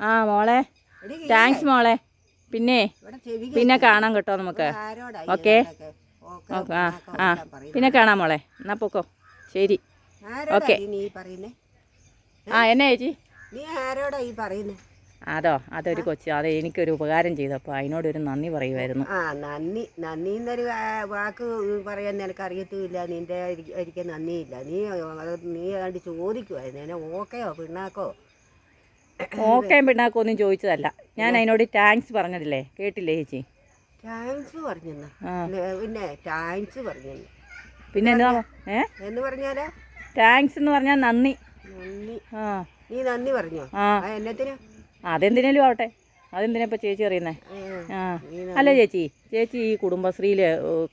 ആ മോളെ. താങ്ക്സ് മോളെ. പിന്നെ പിന്നെ കാണാം കേട്ടോ നമുക്ക്. ഓക്കേ. ആ ആ. പിന്നെ കാണാം മോളെ. എന്നാ പൊക്കോ. ശരി. ഓക്കെ. ആ എന്നാ ചേച്ചി? അതോ അതൊരു കൊച്ചു. അത് എനിക്കൊരു ഉപകാരം ചെയ്തപ്പോൾ അതിനോടൊരു നന്ദി പറയുമായിരുന്നു ആ നന്ദി. നന്ദി എന്നൊരു വാക്ക് പറയാൻ നിനക്ക് അറിയത്തുമില്ല നിന്റെ ഒരി- ഒരിക്കൽ നന്ദിയില്ല. നീ അത് നീ കണ്ട് ചോദിക്കുമായിരുന്നു എന്നെ ഓക്കെയോ പിണ്ണാക്കോ? ഓക്കെ പിണ്ണാക്കൊന്നും ചോദിച്ചതല്ല. ഞാൻ അതിനോട് താങ്ക്സ് പറഞ്ഞതില്ലേ? കേട്ടില്ലേ ചേച്ചി? താങ്ക്സ് പറഞ്ഞെന്ന്. പിന്നെ താങ്ക്സ് പറഞ്ഞു പിന്നെ എന്താ? ഏ? എന്ന് പറഞ്ഞാൽ? താങ്ക്സ് എന്ന് പറഞ്ഞാൽ നന്ദി. ആ. നീ നന്ദി പറഞ്ഞോ? ആ. എന്നത്തിനാ? അതെന്തിനേലും ആവട്ടെ. അതെന്തിനാ ഇപ്പോൾ ചേച്ചി അറിയുന്നേ ആ, ആ. അല്ല ചേച്ചി ചേച്ചി ഈ കുടുംബശ്രീയിൽ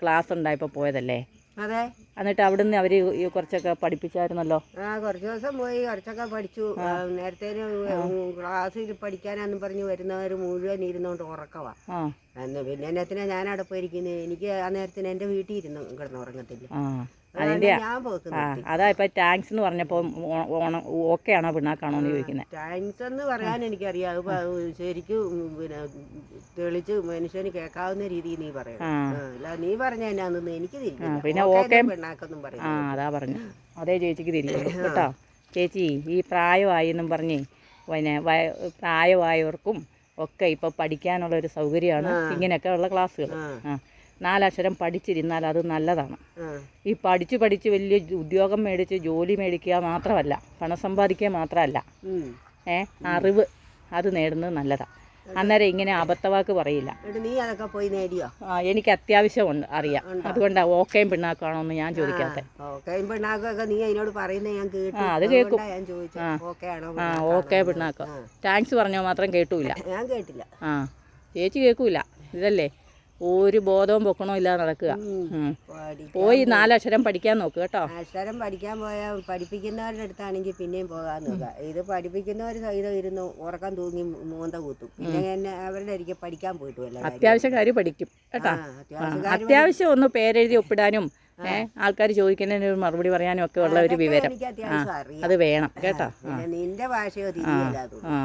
ക്ലാസ് ഉണ്ടായപ്പോൾ പോയതല്ലേ? അതെ. എന്നിട്ട് അവിടുന്ന് അവർ കുറച്ചൊക്കെ പഠിപ്പിച്ചായിരുന്നല്ലോ? ആ കുറച്ച് ദിവസം പോയി കുറച്ചൊക്കെ പഠിച്ചു. നേരത്തെ ക്ലാസ്സിൽ പഠിക്കാനാന്ന് പറഞ്ഞു വരുന്നവർ മുഴുവൻ ഇരുന്നോണ്ട് ഉറക്കവാ. അന്ന് പിന്നെ എന്നത്തിനാ ഞാൻ അവിടെ പോയിരിക്കുന്നത് എനിക്ക് ആ നേരത്തിന് എന്റെ വീട്ടിൽ ഇരുന്നു കിടന്നുറങ്ങത്തില്ല അതിന്റെ ആ അതാ ഇപ്പം താങ്ക്സ് എന്ന് പറഞ്ഞപ്പോൾ ഓണം ഓക്കെ ആണോ പിണ്ണാക്കാണോ എന്ന് ചോദിക്കുന്നത് താങ്ക്സ് എന്ന് പറയാൻ എനിക്കറിയാം. ശരിക്കും പിന്നെ തെളിച്ച് മനുഷ്യന് കേൾക്കാവുന്ന രീതിയിൽ നീ പറയണം. അല്ല നീ പറഞ്ഞ എനിക്ക് പിന്നെ ഓക്കെ പിണ്ണാക്കൊന്നും പെണ്ണാക്കൊന്നും ആ അതാ പറഞ്ഞു. അതേ ചേച്ചിക്ക് തിരിയുള്ളൂ കേട്ടോ. ചേച്ചി ഈ പ്രായമായി എന്നും പറഞ്ഞ് പിന്നെ പ്രായമായവർക്കും ഒക്കെ ഇപ്പോൾ പഠിക്കാനുള്ള ഒരു സൗകര്യമാണ് ഇങ്ങനെയൊക്കെ ഉള്ള ക്ലാസ്സുകൾ. ആ. നാലക്ഷരം പഠിച്ചിരുന്നാൽ അത് നല്ലതാണ്. ഈ പഠിച്ച് പഠിച്ച് വലിയ ഉദ്യോഗം മേടിച്ച് ജോലി മേടിക്കുക മാത്രമല്ല പണം സമ്പാദിക്കുക മാത്രമല്ല. ഏ അറിവ് അത് നേടുന്നത് നല്ലതാണ് അന്നേരം ഇങ്ങനെ അബദ്ധവാക്ക് പറയില്ല. നീ അതൊക്കെ പോയി നേടിയോ? ആ, എനിക്ക് അത്യാവശ്യമുണ്ട് അറിയാം. അതുകൊണ്ടാണ് ഓക്കെയും പിണ്ണാക്കാണോ എന്ന് ഞാൻ ചോദിക്കാത്തത് ഓക്കേ പെണ്ണാക്കൊക്കെ നീ അതിനോട് പറയുന്നത് ഞാൻ കേട്ടു. അത് കേൾക്കും. ആ. ഓക്കെ പിണ്ണാക്കോ? താങ്ക്സ് പറഞ്ഞോ മാത്രം കേട്ടൂല. ഞാൻ കേട്ടില്ല. ആ ചേച്ചി കേൾക്കൂല. ഇതല്ലേ? ഒരു ബോധവും പൊക്കണോ ഇല്ലാതെ നടക്കുക. പോയി നാലക്ഷരം പഠിക്കാൻ നോക്ക് കേട്ടോ. അക്ഷരം പഠിക്കാൻ പോയാൽ പഠിപ്പിക്കുന്നവരുടെ അടുത്താണെങ്കിൽ പിന്നെയും പോകാൻ നോക്കുക. ഇത് പഠിപ്പിക്കുന്നവർ സഹിതം ഇരുന്ന് ഉറക്കം തൂങ്ങി മൂന്ത കൂത്തും. പിന്നെ എന്നെ അവരുടെ ഒരിക്കൽ പഠിക്കാൻ പോയിട്ടുമല്ല അത്യാവശ്യക്കാര്. പഠിക്കും കേട്ടോ. അത്യാവശ്യം ഒന്ന് പേരെഴുതി ഒപ്പിടാനും ആൾക്കാർ ചോദിക്കുന്നതിന് ഒരു മറുപടി പറയാനും ഒക്കെ ഉള്ള ഒരു വിവരം. അത് വേണം കേട്ടോ. നിന്റെ ഭാഷയോ ആ.